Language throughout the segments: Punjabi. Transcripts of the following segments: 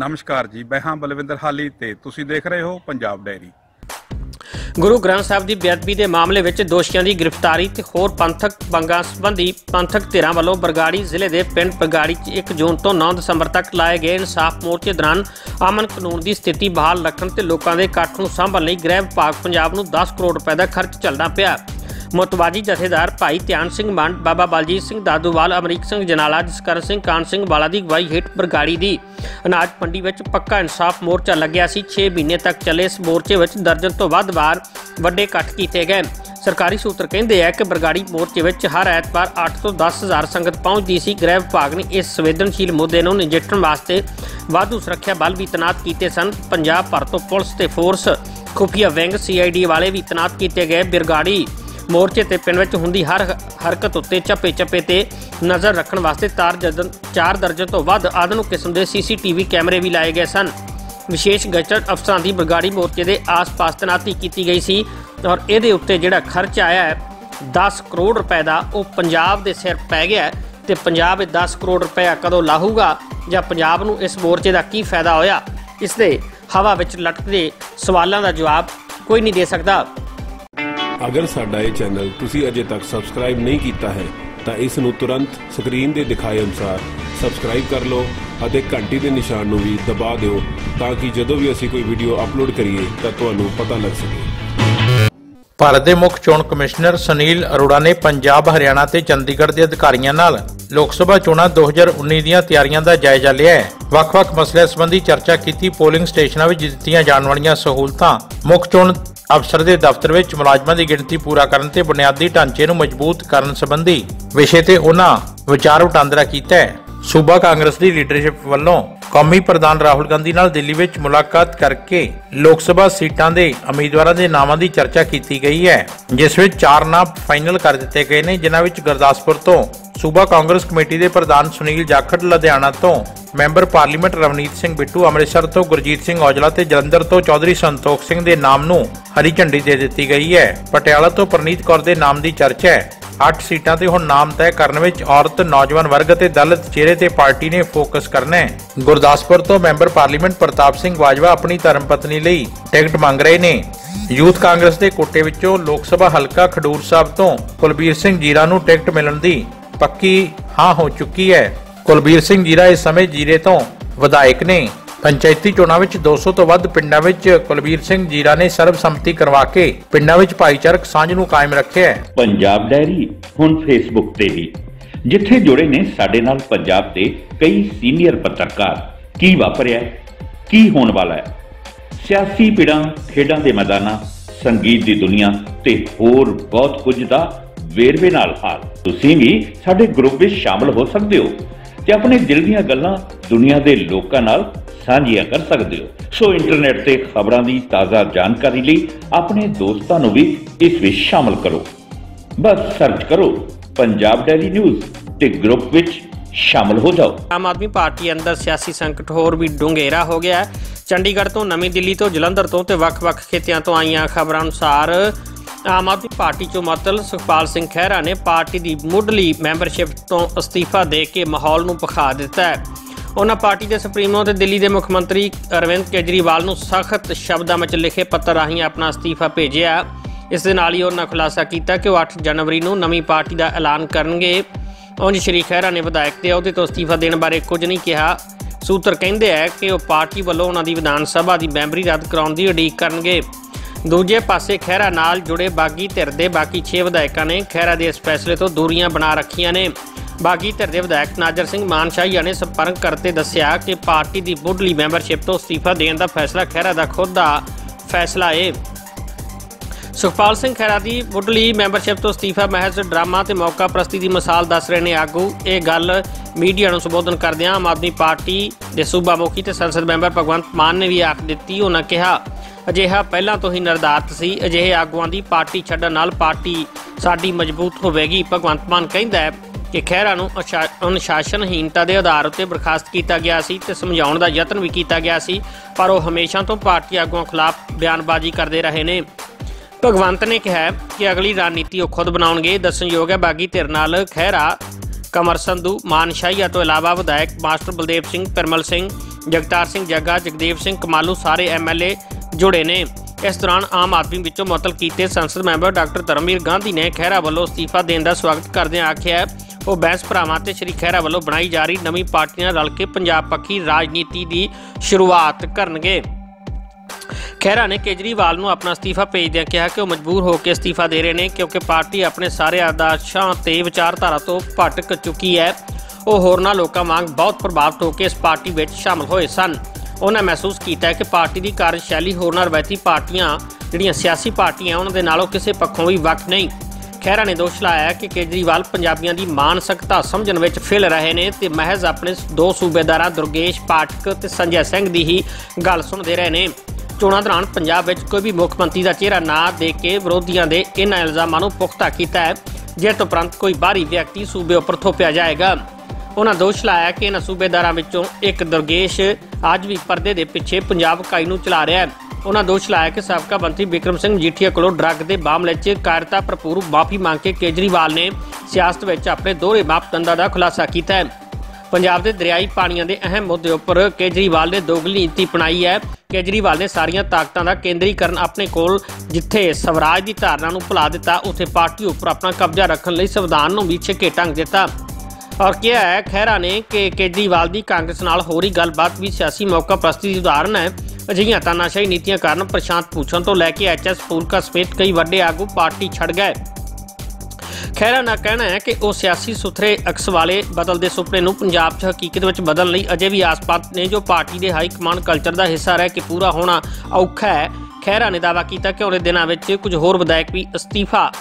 ਨਮਸਕਾਰ ਜੀ, ਮੈਂ ਹਾਂ ਬਲਵਿੰਦਰ ਹਾਲੀ ਤੇ ਤੁਸੀਂ ਦੇਖ ਰਹੇ ਹੋ ਪੰਜਾਬ ਡਾਇਰੀ ਗੁਰੂ ਗ੍ਰੰਥ ਸਾਹਿਬ ਦੀ ਬੇਅਦਬੀ ਦੇ ਮਾਮਲੇ ਵਿੱਚ ਦੋਸ਼ੀਆਂ ਦੀ ਗ੍ਰਿਫਤਾਰੀ ਤੇ ਹੋਰ ਪੰਥਕ ਬੰਗਾਂ ਸੰਬੰਧੀ ਪੰਥਕ ਧਿਰਾਂ ਵੱਲੋਂ ਬਰਗਾੜੀ ਜ਼ਿਲ੍ਹੇ ਦੇ ਪਿੰਡ ਬਰਗਾੜੀ 'ਚ 1 ਜੂਨ ਤੋਂ 9 ਦਸੰਬਰ ਤੱਕ ਲਾਏ ਗਏ ਇਨਸਾਫ ਮੋਰਚੇ ਦੌਰਾਨ ਅਮਨ ਕਾਨੂੰਨ ਦੀ ਸਥਿਤੀ ਬਹਾਲ ਰੱਖਣ ਤੇ ਲੋਕਾਂ ਦੇ ਇਕੱਠ ਨੂੰ ਸੰਭਾਲਣ ਲਈ ਗ੍ਰਹਿ ਵਿਭਾਗ ਪੰਜਾਬ ਨੂੰ 10 ਕਰੋੜ ਰੁਪਏ ਦਾ ਖਰਚ ਚੱਲਣਾ ਪਿਆ। ਮੁਤਵਾਜੀ ਜਥੇਦਾਰ ਭਾਈ ਧਿਆਨ ਸਿੰਘ ਮੰਡ ਬਾਬਾ ਬਲਜੀਤ ਸਿੰਘ ਦਾਦੂਵਾਲ, ਅਮਰੀਕ ਸਿੰਘ ਜਨਾਲਾ, ਜਸਕਰਨ ਸਿੰਘ, ਕਾਨ ਸਿੰਘ ਵਾਲਾ ਦੀ ਅਗਵਾਈ ਹੇਠ ਬਰਗਾੜੀ ਦੀ ਅਨਾਜ ਮੰਡੀ ਵਿੱਚ ਪੱਕਾ ਇਨਸਾਫ ਮੋਰਚਾ ਲੱਗਿਆ ਸੀ। 6 ਮਹੀਨੇ ਤੱਕ ਚੱਲੇ ਇਸ ਮੋਰਚੇ ਵਿੱਚ ਦਰਜਨ ਤੋਂ ਵੱਧ ਵਾਰ ਵੱਡੇ ਇਕੱਠ ਕੀਤੇ ਗਏ। ਸਰਕਾਰੀ ਸੂਤਰ ਕਹਿੰਦੇ ਆ ਕਿ ਬਰਗਾੜੀ ਮੋਰਚੇ ਵਿੱਚ ਹਰ ਐਤਵਾਰ 8 ਤੋਂ 10 ਹਜ਼ਾਰ ਸੰਗਤ ਪਹੁੰਚਦੀ ਸੀ। ਗ੍ਰਹਿ ਵਿਭਾਗ ਨੇ ਇਸ ਸੰਵੇਦਨਸ਼ੀਲ ਮੁੱਦੇ ਨੂੰ ਨਜਿੱਠਣ ਵਾਸਤੇ ਵਾਧੂ ਸੁਰੱਖਿਆ ਬਲ ਵੀ ਤੈਨਾਤ ਕੀਤੇ ਸਨ। ਪੰਜਾਬ ਭਰ ਤੋਂ ਪੁਲਿਸ ਤੇ ਫੋਰਸ ਖੁਫੀਆ ਵਿੰਗ, ਸੀਆਈਡੀ ਵਾਲੇ ਵੀ ਤੈਨਾਤ ਕੀਤੇ ਗਏ। ਬਰਗਾੜੀ ਮੋਰਚੇ ਤੇ ਪਿੰਡ ਵਿੱਚ ਹੁੰਦੀ ਹਰ ਹਰਕਤ ਉੱਤੇ ਚੱਪੇ ਚੱਪੇ ਤੇ ਨਜ਼ਰ ਰੱਖਣ ਵਾਸਤੇ ਤਾਰ ਜਦਨ, ਚਾਰ ਦਰਜਨ ਤੋਂ ਵੱਧ ਆਧੁਨਿਕ ਕਿਸਮ ਦੇ ਸੀਸੀਟੀਵੀ ਕੈਮਰੇ ਵੀ ਲਾਏ ਗਏ ਸਨ। ਵਿਸ਼ੇਸ਼ ਗਜਟ ਅਫਸਰਾਂ ਦੀ ਬਰਗਾੜੀ ਮੋਰਚੇ ਦੇ ਆਸ-ਪਾਸ ਤੈਨਾਤੀ ਕੀਤੀ ਗਈ ਸੀ ਔਰ ਇਹਦੇ ਉੱਤੇ ਜਿਹੜਾ ਖਰਚ ਆਇਆ ਹੈ 10 ਕਰੋੜ ਰੁਪਏ ਦਾ, ਉਹ ਪੰਜਾਬ ਦੇ ਸਿਰ ਪੈ ਗਿਆ ਹੈ ਤੇ ਪੰਜਾਬ ਇਹ 10 ਕਰੋੜ ਰੁਪਏ ਕਦੋਂ ਲਾਹੂਗਾ ਜਾਂ ਪੰਜਾਬ ਨੂੰ ਇਸ ਮੋਰਚੇ ਦਾ ਕੀ ਫਾਇਦਾ ਹੋਇਆ, ਇਸ ਦੇ ਹਵਾ ਵਿੱਚ ਲਟਕਦੇ ਸਵਾਲਾਂ ਦਾ ਜਵਾਬ ਕੋਈ ਨਹੀਂ ਦੇ ਸਕਦਾ। ਅਗਰ ਸਾਡਾ ਇਹ ਚੈਨਲ ਤੁਸੀਂ ਅਜੇ ਤੱਕ ਸਬਸਕ੍ਰਾਈਬ ਨਹੀਂ ਕੀਤਾ ਹੈ, ਤਾਂ ਇਸ ਨੂੰ ਤੁਰੰਤ ਸਕਰੀਨ ਦੇ ਦਿਖਾਏ ਅਨੁਸਾਰ ਸਬਸਕ੍ਰਾਈਬ ਕਰ ਲਓ ਅਤੇ ਘੰਟੀ ਦੇ ਨਿਸ਼ਾਨ ਨੂੰ ਵੀ ਦਬਾ ਦਿਓ ਤਾਂ ਕਿ ਜਦੋਂ ਵੀ ਅਸੀਂ ਕੋਈ ਵੀਡੀਓ ਅਪਲੋਡ ਕਰੀਏ, ਤਾਂ ਤੁਹਾਨੂੰ ਪਤਾ ਲੱਗ ਸਕੇ। ਭਾਰਤ ਦੇ ਮੁੱਖ ਚੋਣ ਕਮਿਸ਼ਨਰ ਸੁਨੀਲ ਅਰੋੜਾ ਨੇ ਪੰਜਾਬ, ਹਰਿਆਣਾ ਤੇ ਚੰਡੀਗੜ੍ਹ ਦੇ ਅਧਿਕਾਰੀਆਂ ਨਾਲ ਲੋਕ ਸਭਾ ਚੋਣਾਂ 2019 ਦੀਆਂ ਤਿਆਰੀਆਂ ਦਾ ਜਾਇਜ਼ਾ ਲਿਆ ਹੈ। ਵੱਖ-ਵੱਖ ਮਸਲਿਆਂ ਸੰਬੰਧੀ ਚਰਚਾ ਕੀਤੀ, ਪੋਲਿੰਗ ਸਟੇਸ਼ਨਾਂ ਵਿੱਚ ਦਿੱਤੀਆਂ ਜਾਣ ਵਾਲੀਆਂ ਸਹੂਲਤਾਂ ਮੁੱਖ ਚੋਣ ਅਫਸਰ ਦੇ ਦਫ਼ਤਰ ਵਿੱਚ ਮੁਲਾਜ਼ਮਾਂ ਦੀ ਗਿਣਤੀ ਪੂਰਾ ਕਰਨ ਤੇ ਬੁਨਿਆਦੀ ਢਾਂਚੇ ਨੂੰ ਮਜ਼ਬੂਤ ਕਰਨ ਸੰਬੰਧੀ ਵਿਸ਼ੇ ਤੇ ਉਹਨਾਂ ਵਿਚਾਰ ਵਟਾਂਦਰਾ ਕੀਤਾ ਹੈ। ਸੂਬਾ ਕਾਂਗਰਸ ਦੀ ਲੀਡਰਸ਼ਿਪ ਵੱਲੋਂ ਕੌਮੀ ਪ੍ਰਧਾਨ ਰਾਹੁਲ ਗਾਂਧੀ ਨਾਲ ਦਿੱਲੀ ਵਿੱਚ ਮੁਲਾਕਾਤ ਕਰਕੇ ਲੋਕ ਸਭਾ ਸੀਟਾਂ ਦੇ ਉਮੀਦਵਾਰਾਂ ਦੇ ਨਾਵਾਂ ਦੀ ਚਰਚਾ ਕੀਤੀ ਗਈ ਹੈ, ਜਿਸ ਵਿੱਚ ਚਾਰ ਨਾਮ ਫਾਈਨਲ ਕਰ ਦਿੱਤੇ ਗਏ ਨੇ, ਜਿਨ੍ਹਾਂ ਵਿੱਚ ਗੁਰਦਾਸਪੁਰ ਤੋਂ ਸੂਬਾ ਕਾਂਗਰਸ ਕਮੇਟੀ ਦੇ ਪ੍ਰਧਾਨ ਸੁਨੀਲ ਜਾਖੜ ਲੁਧਿਆਣਾ ਤੋਂ ਮੈਂਬਰ ਪਾਰਲੀਮੈਂਟ ਰਵਨੀਤ ਸਿੰਘ ਬਿੱਟੂ, ਅੰਮ੍ਰਿਤਸਰ ਤੋਂ ਗੁਰਜੀਤ ਸਿੰਘ ਔਜਲਾ ਤੇ ਜਲੰਧਰ ਤੋਂ ਚੌਧਰੀ ਸੰਤੋਖ ਸਿੰਘ ਦੇ ਨਾਮ ਨੂੰ ਹਰੀ ਝੰਡੀ ਦੇ ਦਿੱਤੀ ਗਈ ਹੈ। ਪਟਿਆਲਾ ਤੋਂ ਪ੍ਰਨੀਤ ਕੌਰ ਦੇ ਨਾਮ ਦੀ ਚਰਚਾ ਹੈ। 8 ਸੀਟਾਂ ਤੇ ਹੁਣ ਨਾਮ ਤੈਅ ਕਰਨ ਵਿੱਚ ਔਰਤ, ਨੌਜਵਾਨ ਵਰਗ ਤੇ ਦਲਿਤ ਚਿਹਰੇ ਤੇ ਪਾਰਟੀ ਨੇ ਫੋਕਸ ਕਰਨਾ ਹੈ। ਗੁਰਦਾਸਪੁਰ ਤੋਂ ਮੈਂਬਰ ਪਾਰਲੀਮੈਂਟ ਪ੍ਰਤਾਪ ਸਿੰਘ ਬਾਜਵਾ ਆਪਣੀ ਧਰਮ ਪਤਨੀ ਲਈ ਟਿਕਟ ਮੰਗ ਰਹੇ ਨੇ। ਯੂਥ ਕਾਂਗਰਸ ਦੇ ਕੋਟੇ ਵਿੱਚੋਂ ਲੋਕ ਸਭਾ ਹਲਕਾ ਖਡੂਰ ਸਾਹਿਬ ਤੋਂ ਕੁਲਬੀਰ ਸਿੰਘ ਜੀਰਾ ਨੂੰ ਟਿਕਟ ਮਿਲਣ ਦੀ ਪੱਕੀ ਹਾਂ ਹੋ ਚੁੱਕੀ ਹੈ। ਕੁਲਬੀਰ ਸਿੰਘ ਜੀਰਾ ਇਸ ਸਮੇਂ ਜੀਰੇ ਤੋਂ ਵਿਧਾਇਕ ਨੇ। ਪੰਚਾਇਤੀ ਚੋਣਾਂ ਵਿੱਚ 200 ਤੋਂ ਵੱਧ ਪਿੰਡਾਂ ਵਿੱਚ ਕੁਲਬੀਰ ਸਿੰਘ ਜੀਰਾ ਨੇ ਸਰਬਸੰਮਤੀ ਕਰਵਾ ਕੇ ਪਿੰਡਾਂ ਵਿੱਚ ਭਾਈਚਾਰਕ ਸਾਂਝ ਨੂੰ ਕਾਇਮ ਰੱਖਿਆ ਹੈ। ਪੰਜਾਬ ਡਾਇਰੀ ਹੁਣ ਫੇਸਬੁੱਕ ਤੇ ਵੀ। ਜਿੱਥੇ ਜੁੜੇ ਨੇ ਸਾਡੇ ਨਾਲ ਪੰਜਾਬ ਦੇ ਕਈ ਸੀਨੀਅਰ ਪੱਤਰਕਾਰ। ਕੀ ਵਾਪਰਿਆ ਕੀ ਹੋਣ ਵਾਲਾ ਹੈ? ਸਿਆਸੀ ਪਿੜਾਂ, ਖੇਡਾਂ ਦੇ ਮੈਦਾਨਾਂ, ਸੰਗੀਤ ਦੀ ਦੁਨੀਆ ਤੇ ਹੋਰ ਬਹੁਤ ਕੁਝ ਦਾ ਵੇਰਵੇ ਨਾਲ ਹਾਲ। ਤੁਸੀਂ ਵੀ ਸਾਡੇ ਗਰੁੱਪ ਵਿੱਚ ਸ਼ਾਮਲ ਹੋ ਸਕਦੇ ਹੋ। ਤੇ ਆਪਣੇ ਦਿਲ ਦੀਆਂ ਗੱਲਾਂ ਦੁਨੀਆ ਦੇ ਲੋਕਾਂ ਨਾਲ ਸਾਂਝੀਆਂ ਕਰ ਸਕਦੇ ਹੋ। ਸੋ ਇੰਟਰਨੈਟ ਤੇ ਖਬਰਾਂ ਦੀ ਤਾਜ਼ਾ ਜਾਣਕਾਰੀ ਲਈ ਆਪਣੇ ਦੋਸਤਾਂ ਨੂੰ ਵੀ ਇਸ ਵਿੱਚ ਸ਼ਾਮਲ ਕਰੋ। ਬਸ ਸਰਚ ਕਰੋ ਪੰਜਾਬ ਡੈਲੀ ਨਿਊਜ਼ ਤੇ ਗਰੁੱਪ ਵਿੱਚ ਸ਼ਾਮਲ ਹੋ ਜਾਓ। ਆਮ ਆਦਮੀ ਪਾਰਟੀ ਅੰਦਰ ਸਿਆਸੀ ਸੰਕਟ ਹੋਰ ਵੀ ਡੂੰਘੇਰਾ ਹੋ ਗਿਆ ਚੰਡੀਗੜ੍ਹ ਤੋਂ ਨਵੀਂ ਦਿੱਲੀ ਤੋਂ ਜਲੰਧਰ ਤੋਂ ਤੇ ਵੱਖ-ਵੱਖ ਖੇਤਿਆਂ ਤੋਂ ਆਈਆਂ ਖਬਰਾਂ ਅਨੁਸਾਰ ਆਮ ਆਦਮੀ ਪਾਰਟੀ ਚੋਂ ਮਤਲ ਸੁਖਪਾਲ ਸਿੰਘ ਖਹਿਰਾ ਨੇ ਪਾਰਟੀ ਦੀ ਮੁੱਢਲੀ ਮੈਂਬਰਸ਼ਿਪ ਤੋਂ ਅਸਤੀਫਾ ਦੇ ਕੇ ਮਾਹੌਲ ਨੂੰ ਭਖਾ ਦਿੱਤਾ ਹੈ। ਉਹਨਾਂ ਪਾਰਟੀ ਦੇ ਸੁਪਰੀਮੋ ਤੇ ਦਿੱਲੀ ਦੇ ਮੁੱਖ ਮੰਤਰੀ ਅਰਵਿੰਦ ਕੇਜਰੀਵਾਲ ਨੂੰ ਸਖਤ ਸ਼ਬਦਾਂ ਵਿੱਚ ਲਿਖੇ ਪੱਤਰ ਰਾਹੀਂ ਆਪਣਾ ਅਸਤੀਫਾ ਭੇਜਿਆ। ਇਸ ਦੇ ਨਾਲ ਹੀ ਉਹਨਾਂ ਖੁਲਾਸਾ ਕੀਤਾ ਕਿ ਉਹ 8 ਜਨਵਰੀ ਨੂੰ ਨਵੀਂ ਪਾਰਟੀ ਦਾ ਐਲਾਨ ਕਰਨਗੇ। ਉਂਝ ਸ਼੍ਰੀ ਖਹਿਰਾ ਨੇ ਵਿਧਾਇਕ ਦੇ ਅਹੁਦੇ ਤੋਂ ਅਸਤੀਫਾ ਦੇਣ ਬਾਰੇ ਕੁਝ ਨਹੀਂ ਕਿਹਾ। ਸੂਤਰ ਕਹਿੰਦੇ ਆ ਕਿ ਉਹ ਪਾਰਟੀ ਵੱਲੋਂ ਉਹਨਾਂ ਦੀ ਵਿਧਾਨ ਸਭਾ ਦੀ ਮੈਂਬਰੀ ਰੱਦ ਕਰਾਉਣ ਦੀ ਉਡੀਕ ਕਰਨਗੇ। ਦੂਜੇ ਪਾਸੇ ਖਹਿਰਾ ਨਾਲ ਜੁੜੇ ਬਾਗੀ ਧਿਰ ਦੇ ਬਾਕੀ 6 ਵਿਧਾਇਕਾਂ ਨੇ ਖਹਿਰਾ ਦੇ ਇਸ ਫੈਸਲੇ ਤੋਂ ਦੂਰੀਆਂ ਬਣਾ ਰੱਖੀਆਂ ਨੇ। ਬਾਗੀ ਧਿਰ ਦੇ ਵਿਧਾਇਕ ਨਾਜਰ ਸਿੰਘ ਮਾਨਸ਼ਾਹੀਆ ਨੇ ਸੰਪਰਕ ਕਰਤੇ ਦੱਸਿਆ ਕਿ ਪਾਰਟੀ ਦੀ ਮੁੱਢਲੀ ਮੈਂਬਰਸ਼ਿਪ ਤੋਂ ਅਸਤੀਫਾ ਦੇਣ ਦਾ ਫੈਸਲਾ ਖਹਿਰਾ ਦਾ ਖੁਦ ਦਾ ਫੈਸਲਾ ਏ। ਸੁਖਪਾਲ ਸਿੰਘ ਖਹਿਰਾ ਦੀ ਮੁੱਢਲੀ ਮੈਂਬਰਸ਼ਿਪ ਤੋਂ ਅਸਤੀਫਾ ਮਹਿਜ਼ ਡਰਾਮਾ ਤੇ ਮੌਕਾ ਪ੍ਰਸਤੀ ਦੀ ਮਿਸਾਲ ਦੱਸ ਰਹੇ ਨੇ ਆਗੂ। ਇਹ ਗੱਲ ਮੀਡੀਆ ਨੂੰ ਸੰਬੋਧਨ ਕਰਦਿਆਂ ਆਮ ਆਦਮੀ ਪਾਰਟੀ ਦੇ ਸੂਬਾ ਮੁਖੀ ਤੇ ਸੰਸਦ ਮੈਂਬਰ ਭਗਵੰਤ ਮਾਨ ਨੇ ਵੀ ਆਖ ਦਿੱਤੀ। ਉਹਨਾਂ ਕਿਹਾ ਅਜਿਹਾ ਪਹਿਲਾਂ ਤੋਂ ਹੀ ਨਿਰਧਾਰਤ ਸੀ। ਅਜਿਹੇ ਆਗੂਆਂ ਦੀ ਪਾਰਟੀ ਛੱਡਣ ਨਾਲ ਪਾਰਟੀ ਸਾਡੀ ਮਜ਼ਬੂਤ ਹੋਵੇਗੀ। ਭਗਵੰਤ ਮਾਨ ਕਹਿੰਦਾ ਹੈ ਕਿ ਖਹਿਰਾ ਨੂੰ ਅਸ਼ਾ- ਅਨੁਸ਼ਾਸਨਹੀਨਤਾ ਦੇ ਆਧਾਰ ਉੱਤੇ ਬਰਖਾਸਤ ਕੀਤਾ ਗਿਆ ਸੀ ਤੇ ਸਮਝਾਉਣ ਦਾ ਯਤਨ ਵੀ ਕੀਤਾ ਗਿਆ ਸੀ, ਪਰ ਉਹ ਹਮੇਸ਼ਾ ਤੋਂ ਪਾਰਟੀ ਆਗੂਆਂ ਖਿਲਾਫ ਬਿਆਨਬਾਜ਼ੀ ਕਰਦੇ ਰਹੇ ਨੇ। ਭਗਵੰਤ ਨੇ ਕਿਹਾ ਕਿ ਅਗਲੀ ਰਣਨੀਤੀ ਉਹ ਖੁਦ ਬਣਾਉਣਗੇ। ਦੱਸਣਯੋਗ ਹੈ, ਬਾਗੀ ਧਿਰ ਨਾਲ ਖਹਿਰਾ, ਕਮਰ ਸੰਧੂ, ਮਾਨਸ਼ਾਹੀਆ ਤੋਂ ਇਲਾਵਾ ਵਿਧਾਇਕ ਮਾਸਟਰ ਬਲਦੇਵ ਸਿੰਘ, ਪਰਮਲ ਸਿੰਘ, ਜਗਤਾਰ ਸਿੰਘ ਜੱਗਾ ਜਗਦੇਵ ਸਿੰਘ ਕਮਾਲੂ, ਸਾਰੇ ਐਮਐਲਏ ਜੁੜੇ ਨੇ। ਇਸ ਦੌਰਾਨ ਆਮ ਆਦਮੀ ਵਿੱਚੋਂ ਮੁਅੱਤਲ ਕੀਤੇ ਸੰਸਦ ਮੈਂਬਰ ਡਾਕਟਰ ਧਰਮਵੀਰ ਗਾਂਧੀ ਨੇ ਖਹਿਰਾ ਵੱਲੋਂ ਅਸਤੀਫਾ ਦੇਣ ਦਾ ਸਵਾਗਤ ਕਰਦਿਆਂ ਆਖਿਆ ਉਹ ਬੈਂਸ ਭਰਾਵਾਂ ਤੇ ਸ਼੍ਰੀ ਖਹਿਰਾ ਵੱਲੋਂ ਬਣਾਈ ਜਾ ਰਹੀ ਨਵੀਂ ਪਾਰਟੀ ਨਾਲ ਰਲ ਕੇ ਪੰਜਾਬ ਪੱਖੀ ਰਾਜਨੀਤੀ ਦੀ ਸ਼ੁਰੂਆਤ ਕਰਨਗੇ। ਖਹਿਰਾ ਨੇ ਕੇਜਰੀਵਾਲ ਨੂੰ ਆਪਣਾ ਅਸਤੀਫਾ ਭੇਜਦਿਆਂ ਕਿਹਾ ਕਿ ਉਹ ਮਜਬੂਰ ਹੋ ਕੇ ਅਸਤੀਫਾ ਦੇ ਰਹੇ ਨੇ ਕਿਉਂਕਿ ਪਾਰਟੀ ਆਪਣੇ ਸਾਰੇ ਆਦਰਸ਼ਾਂ ਤੇ ਵਿਚਾਰਧਾਰਾ ਤੋਂ ਭਟਕ ਚੁੱਕੀ ਹੈ। ਉਹ ਹੋਰਨਾਂ ਲੋਕਾਂ ਵਾਂਗ ਬਹੁਤ ਪ੍ਰਭਾਵਿਤ ਹੋ ਕੇ ਇਸ ਪਾਰਟੀ ਵਿੱਚ ਸ਼ਾਮਲ ਹੋਏ ਸਨ। ਉਹਨਾਂ ਮਹਿਸੂਸ ਕੀਤਾ ਕਿ ਪਾਰਟੀ ਦੀ ਕਾਰਜਸ਼ੈਲੀ ਹੋਰਨਾਂ ਰਵਾਇਤੀ ਪਾਰਟੀਆਂ, ਜਿਹੜੀਆਂ ਸਿਆਸੀ ਪਾਰਟੀਆਂ ਉਹਨਾਂ ਦੇ ਨਾਲੋਂ ਕਿਸੇ ਪੱਖੋਂ ਵੀ ਵੱਖ ਨਹੀਂ। ਖਹਿਰਾ ਨੇ ਦੋਸ਼ ਲਾਇਆ ਕਿ ਕੇਜਰੀਵਾਲ ਪੰਜਾਬੀਆਂ ਦੀ ਮਾਨਸਿਕਤਾ ਸਮਝਣ ਵਿੱਚ ਫਿਲ ਰਹੇ ਨੇ ਤੇ ਮਹਿਜ਼ ਆਪਣੇ ਦੋ ਸੂਬੇਦਾਰਾਂ ਦੁਰਗੇਸ਼ ਪਾਠਕ ਤੇ ਸੰਜੈ ਸਿੰਘ ਦੀ ਹੀ ਗੱਲ ਸੁਣਦੇ ਰਹੇ ਨੇ। ਚੋਣਾਂ ਦੌਰਾਨ ਪੰਜਾਬ ਵਿੱਚ ਕੋਈ ਵੀ ਮੁੱਖ ਮੰਤਰੀ ਦਾ ਚਿਹਰਾ ਨਾ ਦੇ ਕੇ ਵਿਰੋਧੀਆਂ ਦੇ ਇਹਨਾਂ ਇਲਜ਼ਾਮਾਂ ਨੂੰ ਪੁਖਤਾ ਕੀਤਾ ਹੈ, ਜਿਸ ਉਪਰੰਤ ਕੋਈ ਬਾਹਰੀ ਵਿਅਕਤੀ ਸੂਬੇ ਉੱਪਰ ਥੋਪਿਆ ਜਾਏਗਾ। ਉਹਨਾਂ ਦੋਸ਼ ਲਾਇਆ ਕਿ ਇਹਨਾਂ ਸੂਬੇਦਾਰਾਂ ਵਿੱਚੋਂ ਇੱਕ ਦੁਰਗੇਸ਼ ਅੱਜ ਵੀ ਪਰਦੇ ਦੇ ਪਿੱਛੇ ਪੰਜਾਬ ਕਾਈ ਨੂੰ ਚਲਾ ਰਿਹਾ ਹੈ। ਉਹਨਾਂ ਦੋਸ਼ ਲਾਇਆ ਕਿ ਸਾਬਕਾ ਮੰਤਰੀ ਵਿਕਰਮ ਸਿੰਘ ਜੀਠੀਆ ਕੋਲੋਂ ਡਰੱਗ ਦੇ ਮਾਮਲੇ 'ਚ ਕਾਇਰਤਾ ਭਰਪੂਰ ਮਾਫੀ ਮੰਗ ਕੇ ਕੇਜਰੀਵਾਲ ਨੇ ਸਿਆਸਤ ਵਿੱਚ ਆਪਣੇ ਦੋਹਰੇ ਮਾਪਦੰਡਾਂ ਦਾ ਖੁਲਾਸਾ ਕੀਤਾ ਹੈ। ਪੰਜਾਬ ਦੇ ਦਰਿਆਈ ਪਾਣੀਆਂ ਦੇ ਅਹਿਮ ਮੁੱਦੇ ਉੱਪਰ ਕੇਜਰੀਵਾਲ ਨੇ ਦੋਗਲੀ ਨੀਤੀ ਅਪਣਾਈ ਹੈ। ਕੇਜਰੀਵਾਲ ਨੇ ਸਾਰੀਆਂ ਤਾਕਤਾਂ ਦਾ ਕੇਂਦਰੀਕਰਨ ਆਪਣੇ ਕੋਲ ਜਿੱਥੇ ਸਵਰਾਜ ਦੀ ਧਾਰਨਾ ਨੂੰ ਭੁਲਾ ਦਿੱਤਾ, ਉੱਥੇ ਪਾਰਟੀ ਉੱਪਰ ਆਪਣਾ ਕਬਜ਼ਾ ਰੱਖਣ ਲਈ ਸੰਵਿਧਾਨ ਨੂੰ ਵੀ ਛਿੱਕੇ ਟੰਗ ਦਿੱਤਾ। ਔਰ ਕਿਹਾ ਹੈ। ਖਹਿਰਾ ਨੇ ਕਿ ਕੇਜਰੀਵਾਲ ਦੀ ਕਾਂਗਰਸ ਨਾਲ ਹੋ ਰਹੀ ਗੱਲਬਾਤ ਵੀ ਸਿਆਸੀ ਮੌਕਾ ਪ੍ਰਸਤੀ ਦੀ ਉਦਾਹਰਨ ਹੈ। ਅਜਿਹੀਆਂ ਤਾਨਾਸ਼ਾਹੀ ਨੀਤੀਆਂ ਕਾਰਨ ਪ੍ਰਸ਼ਾਂਤ ਭੂਸ਼ਣ ਤੋਂ ਲੈ ਕੇ ਐਚਐਸ ਫੂਲਕਾ ਸਮੇਤ ਕਈ ਵੱਡੇ ਆਗੂ ਪਾਰਟੀ ਛੱਡ ਗਏ। ਖਹਿਰਾ ਦਾ ਕਹਿਣਾ ਹੈ ਕਿ ਉਹ ਸਿਆਸੀ ਸੁਥਰੇ ਅਕਸ ਵਾਲੇ ਬਦਲਦੇ ਸੁਪਨੇ ਨੂੰ ਪੰਜਾਬ 'ਚ ਹਕੀਕਤ ਵਿੱਚ ਬਦਲਣ ਲਈ ਅਜੇ ਵੀ ਆਸ-ਪਾਸ ਨੇ, ਜੋ ਪਾਰਟੀ ਦੇ ਹਾਈ ਕਮਾਂਡ ਕਲਚਰ ਦਾ ਹਿੱਸਾ ਰਹਿ ਕੇ ਪੂਰਾ ਹੋਣਾ ਔਖਾ ਹੈ। ਖਹਿਰਾ ਨੇ ਦਾਅਵਾ ਕੀਤਾ ਕਿ ਆਉਣੇ ਦਿਨਾਂ ਵਿੱਚ ਕੁਝ ਹੋਰ ਵਿਧਾਇਕ ਵੀ ਅਸਤੀਫਾ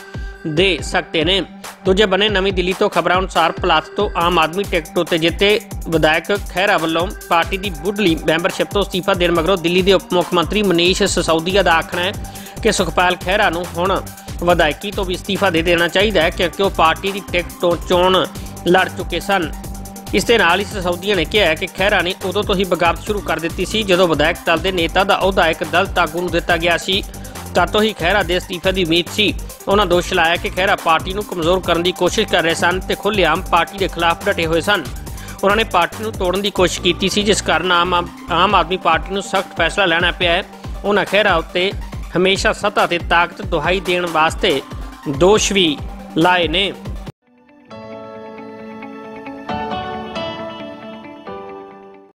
ਦੇ ਸਕਦੇ ਨੇ। ਦੂਜੇ ਬੰਨੇ ਨਵੀਂ ਦਿੱਲੀ ਤੋਂ ਖਬਰਾਂ ਅਨੁਸਾਰ ਪਲਾਸ ਤੋਂ ਆਮ ਆਦਮੀ ਟਿਕਟ ਉੱਤੇ ਜਿੱਤੇ ਵਿਧਾਇਕ ਖਹਿਰਾ ਵੱਲੋਂ ਪਾਰਟੀ ਦੀ ਬੁੱਢਲੀ ਮੈਂਬਰਸ਼ਿਪ ਤੋਂ ਅਸਤੀਫਾ ਦੇਣ ਮਗਰੋਂ ਦਿੱਲੀ ਦੇ ਉਪ ਮੁੱਖ ਮੰਤਰੀ ਮਨੀਸ਼ ਸਸੌਦੀਆ ਦਾ ਆਖਣਾ ਹੈ ਕਿ ਸੁਖਪਾਲ ਖਹਿਰਾ ਨੂੰ ਹੁਣ ਵਿਧਾਇਕੀ ਤੋਂ ਵੀ ਅਸਤੀਫਾ ਦੇ ਦੇਣਾ ਚਾਹੀਦਾ ਹੈ ਕਿਉਂਕਿ ਉਹ ਪਾਰਟੀ ਦੀ ਟਿਕਟ ਤੋਂ ਚੋਣ ਲੜ ਚੁੱਕੇ ਸਨ। ਇਸ ਦੇ ਨਾਲ ਹੀ ਸਸੌਦੀਆ ਨੇ ਕਿਹਾ ਕਿ ਖਹਿਰਾ ਨੇ ਉਦੋਂ ਤੋਂ ਹੀ ਬਗਾਵਤ ਸ਼ੁਰੂ ਕਰ ਦਿੱਤੀ ਸੀ ਜਦੋਂ ਵਿਧਾਇਕ ਦਲ ਦੇ ਨੇਤਾ ਦਾ ਅਹੁਦਾ ਇੱਕ ਦਲਿਤ ਆਗੂ ਨੂੰ ਦਿੱਤਾ ਗਿਆ ਸੀ। ਤਦ ਤੋਂ ਹੀ ਖਹਿਰਾ ਦੇ ਅਸਤੀਫੇ ਦੀ ਉਮੀਦ ਸੀ। ਉਹਨਾਂ ਦੋਸ਼ ਲਾਇਆ ਕਿ ਖਹਿਰਾ ਪਾਰਟੀ ਨੂੰ ਕਮਜ਼ੋਰ ਕਰਨ ਦੀ ਕੋਸ਼ਿਸ਼ ਕਰ ਰਹੇ ਸਨ ਤੇ ਖੁੱਲ੍ਹੇਆਮ ਪਾਰਟੀ ਦੇ ਖਿਲਾਫ ਡਟੇ ਹੋਏ ਸਨ। ਉਹਨਾਂ ਨੇ ਪਾਰਟੀ ਨੂੰ ਤੋੜਨ ਦੀ ਕੋਸ਼ਿਸ਼ ਕੀਤੀ ਸੀ, ਜਿਸ ਕਾਰਨ ਆਮ ਆਮ ਆਦਮੀ ਪਾਰਟੀ ਨੂੰ ਸਖਤ ਫੈਸਲਾ ਲੈਣਾ ਪਿਆ ਹੈ। ਉਹਨਾਂ ਖਹਿਰਾ ਉੱਤੇ ਹਮੇਸ਼ਾ ਸੱਤਾ ਤੇ ਤਾਕਤ, ਦੁਹਾਈ ਦੇਣ ਵਾਸਤੇ ਦੋਸ਼ ਵੀ ਲਾਏ ਨੇ।